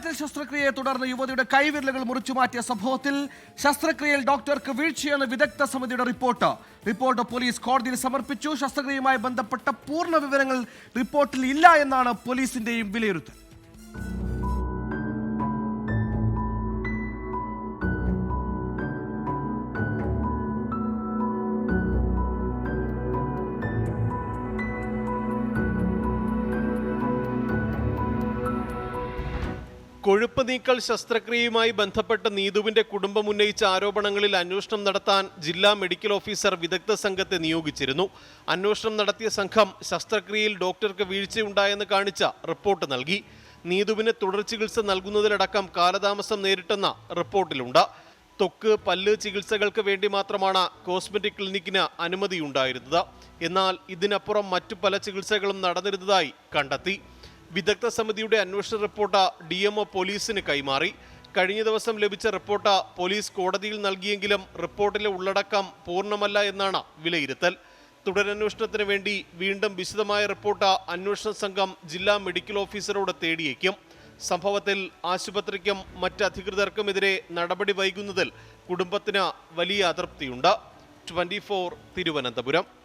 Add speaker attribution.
Speaker 1: കൈമാറ്റ ശസ്ത്രക്രിയയെ തുടർന്ന് യുവതിയുടെ കൈവിരലുകൾ മുറിച്ചു മാറ്റിയ സംഭവത്തിൽ ശസ്ത്രക്രിയയിൽ ഡോക്ടർക്ക് വീഴ്ചയെന്ന് വിദഗ്ധ സമിതിയുടെ റിപ്പോർട്ട്. റിപ്പോർട്ട് പോലീസ് കോടതിയിൽ സമർപ്പിച്ചു. ശസ്ത്രക്രിയയുമായി ബന്ധപ്പെട്ട പൂർണ വിവരങ്ങൾ റിപ്പോർട്ടിൽ ഇല്ല എന്നാണ് പോലീസിന്റെയും വിലയിരുത്തൽ.
Speaker 2: കൊഴുപ്പ് നീക്കൽ ശസ്ത്രക്രിയയുമായി ബന്ധപ്പെട്ട് നീതുവിന്റെ കുടുംബം ഉന്നയിച്ച ആരോപണങ്ങളിൽ അന്വേഷണം നടത്താൻ ജില്ലാ മെഡിക്കൽ ഓഫീസർ വിദഗ്ധ സംഘത്തെ നിയോഗിച്ചിരുന്നു. അന്വേഷണം നടത്തിയ സംഘം ശസ്ത്രക്രിയയിൽ ഡോക്ടർക്ക് വീഴ്ചയുണ്ടായെന്ന് കാണിച്ച റിപ്പോർട്ട് നൽകി. നീതുവിന് തുടർ ചികിത്സ നൽകുന്നതിലടക്കം കാലതാമസം നേരിട്ടെന്ന റിപ്പോർട്ടിലുണ്ട്. തൊക്ക് പല്ല് ചികിത്സകൾക്ക് വേണ്ടി മാത്രമാണ് കോസ്മെറ്റിക് ക്ലിനിക്കിന് അനുമതിയുണ്ടായിരുന്നത്. എന്നാൽ ഇതിനപ്പുറം മറ്റു പല ചികിത്സകളും നടന്നിരുന്നതായി കണ്ടെത്തി. വിദഗ്ധ സമിതിയുടെ അന്വേഷണ റിപ്പോർട്ട് ഡി എം പോലീസിന് കൈമാറി. കഴിഞ്ഞ ദിവസം ലഭിച്ച റിപ്പോർട്ട് പോലീസ് കോടതിയിൽ നൽകിയെങ്കിലും റിപ്പോർട്ടിലെ ഉള്ളടക്കം പൂർണമല്ല എന്നാണ് വിലയിരുത്തൽ. തുടരന്വേഷണത്തിന് വേണ്ടി വീണ്ടും വിശദമായ റിപ്പോർട്ട് അന്വേഷണ സംഘം ജില്ലാ മെഡിക്കൽ ഓഫീസറോട് തേടിയേക്കും. സംഭവത്തിൽ ആശുപത്രിക്കും മറ്റ് അധികൃതർക്കുമെതിരെ നടപടി വൈകുന്നതിൽ കുടുംബത്തിന് വലിയ അതൃപ്തിയുണ്ട്. ട്വന്റി തിരുവനന്തപുരം.